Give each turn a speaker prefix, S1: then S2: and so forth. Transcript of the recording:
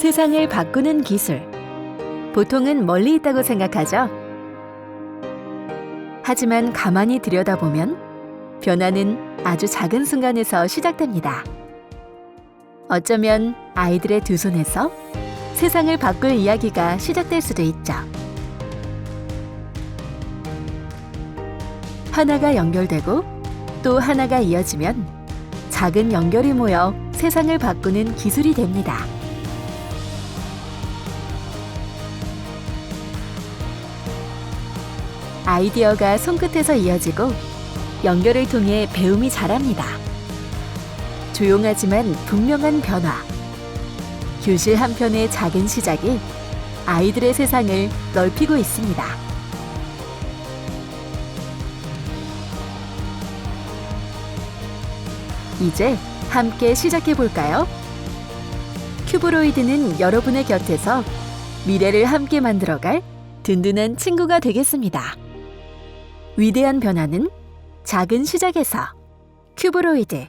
S1: 세상을 바꾸는 기술. 보통은 멀리 있다고 생각하죠. 하지만 가만히 들여다보면 변화는 아주 작은 순간에서 시작됩니다. 어쩌면 아이들의 두 손에서 세상을 바꿀 이야기가 시작될 수도 있죠. 하나가 연결되고 또 하나가 이어지면 작은 연결이 모여 세상을 바꾸는 기술이 됩니다. 아이디어가 손끝에서 이어지고 연결을 통해 배움이 자랍니다. 조용하지만 분명한 변화. 교실 한편의 작은 시작이 아이들의 세상을 넓히고 있습니다. 이제 함께 시작해 볼까요? 큐브로이드는 여러분의 곁에서 미래를 함께 만들어갈 든든한 친구가 되겠습니다. 위대한 변화는 작은 시작에서 큐브로이드